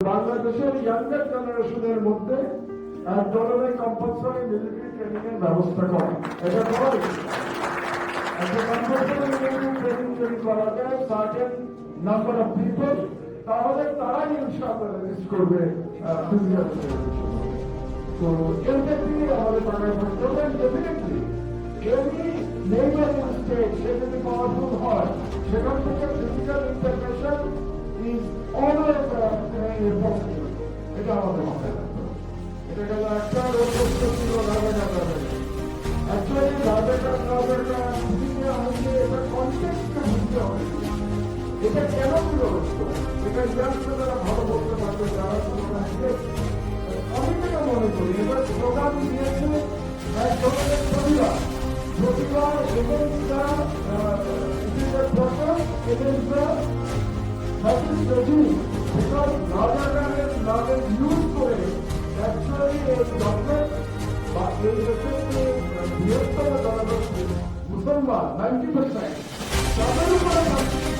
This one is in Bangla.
বাংলাদেশের ইয়াঙ্গার জেনারেশনের মধ্যে এক ধরনের কম্পালসারি মিলিটারি ট্রেনিং এর ব্যবস্থা করা। এটা করা একটা কম্পালসারি মিলিটারি ট্রেনিং যদি করা যায় সার্টেন নাম্বার অফ পিপল তাহলে তারাই ইনশাআল্লাহ রেজিস্ট করবে ফিজিক্যাল তো এর ক্ষেত্রে আমাদের টাকা খরচ হবে ডেফিনেটলি এমনি নেইবারিং স্টেট সে যদি পাওয়ারফুল হয়, সেখান থেকে ফিজিক্যাল ইন্টারভেনশন ইজ অলওয়েজ একটা রোগ ছিল রাবেটা অ্যাকচুয়ালি রাবেটা রাবেটা দিকে আমাকে এটা কনটেক্সটটা বুঝতে হবে এটা কেন বিরোধ এটা ইয়াংস্টাররা ভালো বলতে পারবে যারা কোনো আমি যেটা মনে করি এবার স্লোগান দিয়েছে এক ধরনের প্রতিভা প্রতিভা এগেন্স্টরা এগেন্স্টরা ফ্যাসিস্ট রেজিম বিকজ রাজাকারের নামের ইউজ করে অ্যাকচুয়ালি हे जसे नियंत्रण करत असते मुसलमान नाईन्टी पर्सेंट साधारणपणे